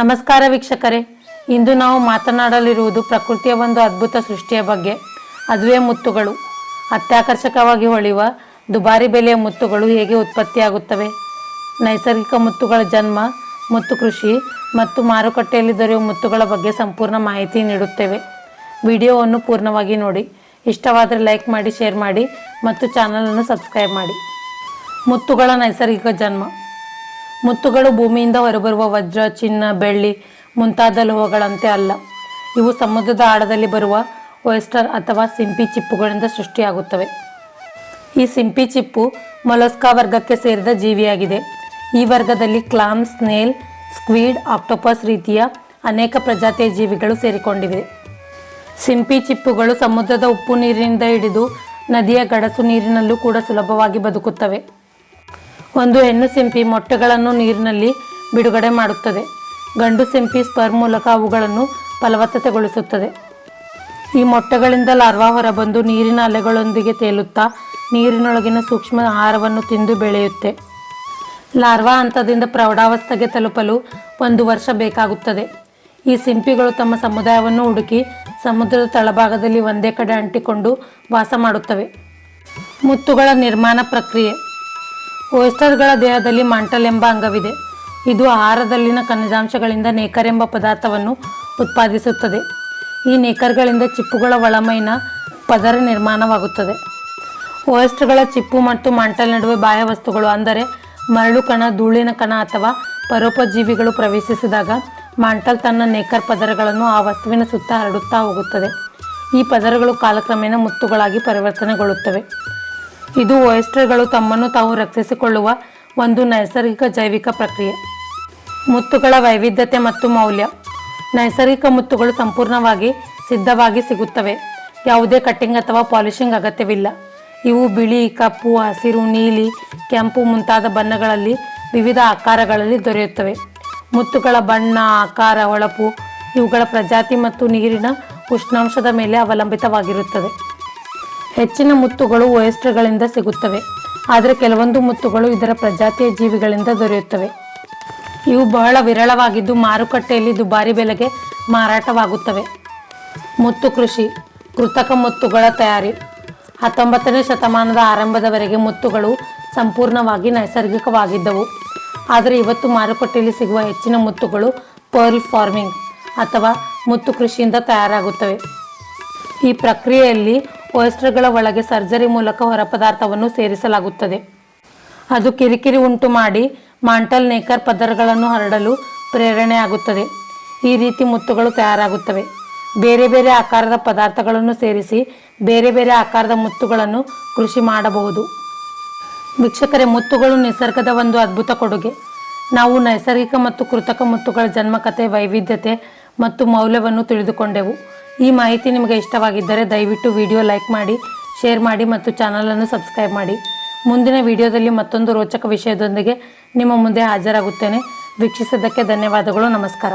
ನಮಸ್ಕಾರ ವೀಕ್ಷಕರೇ. ಇಂದು ನಾವು ಮಾತನಾಡಲಿರುವುದು ಪ್ರಕೃತಿಯ ಒಂದು ಅದ್ಭುತ ಸೃಷ್ಟಿಯ ಬಗ್ಗೆ. ಅದುವೇ ಮುತ್ತುಗಳು. ಅತ್ಯಾಕರ್ಷಕವಾಗಿ ಹೊಳೆಯುವ ದುಬಾರಿ ಬೆಲೆಯ ಮುತ್ತುಗಳು ಹೇಗೆ ಉತ್ಪತ್ತಿಯಾಗುತ್ತವೆ? ನೈಸರ್ಗಿಕ ಮುತ್ತುಗಳ ಜನ್ಮ, ಮುತ್ತು ಕೃಷಿ ಮತ್ತು ಮಾರುಕಟ್ಟೆಯಲ್ಲಿ ದೊರೆಯುವ ಮುತ್ತುಗಳ ಬಗ್ಗೆ ಸಂಪೂರ್ಣ ಮಾಹಿತಿ ನೀಡುತ್ತೇವೆ. ವಿಡಿಯೋವನ್ನು ಪೂರ್ಣವಾಗಿ ನೋಡಿ. ಇಷ್ಟವಾದರೆ ಲೈಕ್ ಮಾಡಿ, ಶೇರ್ ಮಾಡಿ ಮತ್ತು ಚಾನಲನ್ನು ಸಬ್ಸ್ಕ್ರೈಬ್ ಮಾಡಿ. ಮುತ್ತುಗಳ ನೈಸರ್ಗಿಕ ಜನ್ಮ. ಮುತ್ತುಗಳು ಭೂಮಿಯಿಂದ ಹೊರಬರುವ ವಜ್ರ, ಚಿನ್ನ, ಬೆಳ್ಳಿ ಮುಂತಾದ ಲೋಹಗಳಂತೆ ಅಲ್ಲ. ಇವು ಸಮುದ್ರದ ಆಳದಲ್ಲಿ ಬರುವ ಒಯಸ್ಟರ್ ಅಥವಾ ಸಿಂಪಿ ಚಿಪ್ಪುಗಳಿಂದ ಸೃಷ್ಟಿಯಾಗುತ್ತವೆ. ಈ ಸಿಂಪಿ ಚಿಪ್ಪು ಮೊಲಸ್ಕಾ ವರ್ಗಕ್ಕೆ ಸೇರಿದ ಜೀವಿಯಾಗಿದೆ. ಈ ವರ್ಗದಲ್ಲಿ ಕ್ಲಾಮ್, ಸ್ನೇಲ್, ಸ್ಕ್ವೀಡ್, ಆಕ್ಟೋಪಸ್ ರೀತಿಯ ಅನೇಕ ಪ್ರಜಾತಿಯ ಜೀವಿಗಳು ಸೇರಿಕೊಂಡಿವೆ. ಸಿಂಪಿ ಚಿಪ್ಪುಗಳು ಸಮುದ್ರದ ಉಪ್ಪು ನೀರಿನಿಂದ ಹಿಡಿದು ನದಿಯ ಗಡಸು ನೀರಿನಲ್ಲೂ ಕೂಡ ಸುಲಭವಾಗಿ ಬದುಕುತ್ತವೆ. ಒಂದು ಹೆಣ್ಣು ಸಿಂಪಿ ಮೊಟ್ಟೆಗಳನ್ನು ನೀರಿನಲ್ಲಿ ಬಿಡುಗಡೆ ಮಾಡುತ್ತದೆ. ಗಂಡು ಸಿಂಪಿ ಸ್ಪರ್ ಮೂಲಕ ಅವುಗಳನ್ನು ಫಲವತ್ತತೆಗೊಳಿಸುತ್ತದೆ. ಈ ಮೊಟ್ಟೆಗಳಿಂದ ಲಾರ್ವಾ ಹೊರಬಂದು ನೀರಿನ ಅಲೆಗಳೊಂದಿಗೆ ತೇಲುತ್ತಾ ನೀರಿನೊಳಗಿನ ಸೂಕ್ಷ್ಮ ಆಹಾರವನ್ನು ತಿಂದು ಬೆಳೆಯುತ್ತೆ. ಲಾರ್ವಾ ಹಂತದಿಂದ ಪ್ರೌಢಾವಸ್ಥೆಗೆ ತಲುಪಲು ಒಂದು ವರ್ಷ ಬೇಕಾಗುತ್ತದೆ. ಈ ಸಿಂಪಿಗಳು ತಮ್ಮ ಸಮುದಾಯವನ್ನು ಹುಡುಕಿ ಸಮುದ್ರದ ತಳಭಾಗದಲ್ಲಿ ಒಂದೇ ಕಡೆ ಅಂಟಿಕೊಂಡು ವಾಸ ಮಾಡುತ್ತವೆ. ಮುತ್ತುಗಳ ನಿರ್ಮಾಣ ಪ್ರಕ್ರಿಯೆ. ಓಸ್ಟರ್ಗಳ ದೇಹದಲ್ಲಿ ಮಾಂಟಲ್ ಎಂಬ ಅಂಗವಿದೆ. ಇದು ಆಹಾರದಲ್ಲಿನ ಖನಿಜಾಂಶಗಳಿಂದ ನೇಕರ್ ಎಂಬ ಪದಾರ್ಥವನ್ನು ಉತ್ಪಾದಿಸುತ್ತದೆ. ಈ ನೇಕರ್ಗಳಿಂದ ಚಿಪ್ಪುಗಳ ಒಳಮೈನ ಪದರ ನಿರ್ಮಾಣವಾಗುತ್ತದೆ. ಓಯಸ್ಟರ್ಗಳ ಚಿಪ್ಪು ಮತ್ತು ಮಾಂಟಲ್ ನಡುವೆ ಬಾಹ್ಯ ವಸ್ತುಗಳು, ಅಂದರೆ ಮರಳು ಕಣ, ಧೂಳಿನ ಕಣ ಅಥವಾ ಪರೋಪಜೀವಿಗಳು ಪ್ರವೇಶಿಸಿದಾಗ ಮಾಂಟಲ್ ತನ್ನ ನೇಕರ್ ಪದರಗಳನ್ನು ಆ ವಸ್ತುವಿನ ಸುತ್ತ ಹರಡುತ್ತಾ ಹೋಗುತ್ತದೆ. ಈ ಪದರಗಳು ಕಾಲಕ್ರಮೇಣ ಮುತ್ತುಗಳಾಗಿ ಪರಿವರ್ತನೆಗೊಳ್ಳುತ್ತವೆ. ಇದು ಒಯಸ್ಟರ್ಗಳು ತಮ್ಮನ್ನು ತಾವು ರಕ್ಷಿಸಿಕೊಳ್ಳುವ ಒಂದು ನೈಸರ್ಗಿಕ ಜೈವಿಕ ಪ್ರಕ್ರಿಯೆ. ಮುತ್ತುಗಳ ವೈವಿಧ್ಯತೆ ಮತ್ತು ಮೌಲ್ಯ. ನೈಸರ್ಗಿಕ ಮುತ್ತುಗಳು ಸಂಪೂರ್ಣವಾಗಿ ಸಿದ್ಧವಾಗಿ ಸಿಗುತ್ತವೆ. ಯಾವುದೇ ಕಟ್ಟಿಂಗ್ ಅಥವಾ ಪಾಲಿಶಿಂಗ್ ಅಗತ್ಯವಿಲ್ಲ. ಇವು ಬಿಳಿ, ಕಪ್ಪು, ಹಸಿರು, ನೀಲಿ, ಕೆಂಪು ಮುಂತಾದ ಬಣ್ಣಗಳಲ್ಲಿ ವಿವಿಧ ಆಕಾರಗಳಲ್ಲಿ ದೊರೆಯುತ್ತವೆ. ಮುತ್ತುಗಳ ಬಣ್ಣ, ಆಕಾರ ಹೊಳಪು ಇವುಗಳ ಪ್ರಜಾತಿ ಮತ್ತು ನೀರಿನ ಉಷ್ಣಾಂಶದ ಮೇಲೆ ಅವಲಂಬಿತವಾಗಿರುತ್ತದೆ. ಹೆಚ್ಚಿನ ಮುತ್ತುಗಳು ಒಯಸ್ಟರ್ಗಳಿಂದ ಸಿಗುತ್ತವೆ, ಆದರೆ ಕೆಲವೊಂದು ಮುತ್ತುಗಳು ಇದರ ಪ್ರಜಾತಿಯ ಜೀವಿಗಳಿಂದ ದೊರೆಯುತ್ತವೆ. ಇವು ಬಹಳ ವಿರಳವಾಗಿದ್ದು ಮಾರುಕಟ್ಟೆಯಲ್ಲಿ ದುಬಾರಿ ಬೆಲೆಗೆ ಮಾರಾಟವಾಗುತ್ತವೆ. ಮುತ್ತು ಕೃಷಿ, ಕೃತಕ ಮುತ್ತುಗಳ ತಯಾರಿ. ಹತ್ತೊಂಬತ್ತನೇ ಶತಮಾನದ ಆರಂಭದವರೆಗೆ ಮುತ್ತುಗಳು ಸಂಪೂರ್ಣವಾಗಿ ನೈಸರ್ಗಿಕವಾಗಿದ್ದವು. ಆದರೆ ಇವತ್ತು ಮಾರುಕಟ್ಟೆಯಲ್ಲಿ ಸಿಗುವ ಹೆಚ್ಚಿನ ಮುತ್ತುಗಳು ಪರ್ಲ್ ಫಾರ್ಮಿಂಗ್ ಅಥವಾ ಮುತ್ತು ಕೃಷಿಯಿಂದ ತಯಾರಾಗುತ್ತವೆ. ಈ ಪ್ರಕ್ರಿಯೆಯಲ್ಲಿ ಓಯಸ್ಟರ್ಗಳ ಒಳಗೆ ಸರ್ಜರಿ ಮೂಲಕ ಹೊರ ಪದಾರ್ಥವನ್ನು ಸೇರಿಸಲಾಗುತ್ತದೆ. ಅದು ಕಿರಿಕಿರಿ ಉಂಟು ಮಾಡಿ ಮಾಂಟಲ್ ನೇಕರ್ ಪದರಗಳನ್ನು ಹರಡಲು ಪ್ರೇರಣೆಯಾಗುತ್ತದೆ. ಈ ರೀತಿ ಮುತ್ತುಗಳು ತಯಾರಾಗುತ್ತವೆ. ಬೇರೆ ಬೇರೆ ಆಕಾರದ ಪದಾರ್ಥಗಳನ್ನು ಸೇರಿಸಿ ಬೇರೆ ಬೇರೆ ಆಕಾರದ ಮುತ್ತುಗಳನ್ನು ಕೃಷಿ ಮಾಡಬಹುದು. ವೀಕ್ಷಕರೇ, ಮುತ್ತುಗಳು ನಿಸರ್ಗದ ಒಂದು ಅದ್ಭುತ ಕೊಡುಗೆ. ನಾವು ನೈಸರ್ಗಿಕ ಮತ್ತು ಕೃತಕ ಮುತ್ತುಗಳ ಜನ್ಮಕತೆ ವೈವಿಧ್ಯತೆ ಮತ್ತು ಮೌಲ್ಯವನ್ನು ತಿಳಿದುಕೊಂಡೆವು. ಈ ಮಾಹಿತಿ ನಿಮಗೆ ಇಷ್ಟವಾಗಿದ್ದರೆ ದಯವಿಟ್ಟು ವಿಡಿಯೋ ಲೈಕ್ ಮಾಡಿ, ಶೇರ್ ಮಾಡಿ ಮತ್ತು ಚಾನಲನ್ನು ಸಬ್ಸ್ಕ್ರೈಬ್ ಮಾಡಿ. ಮುಂದಿನ ವಿಡಿಯೋದಲ್ಲಿ ಮತ್ತೊಂದು ರೋಚಕ ವಿಷಯದೊಂದಿಗೆ ನಿಮ್ಮ ಮುಂದೆ ಹಾಜರಾಗುತ್ತೇನೆ. ವೀಕ್ಷಿಸಿದ್ದಕ್ಕೆ ಧನ್ಯವಾದಗಳು. ನಮಸ್ಕಾರ.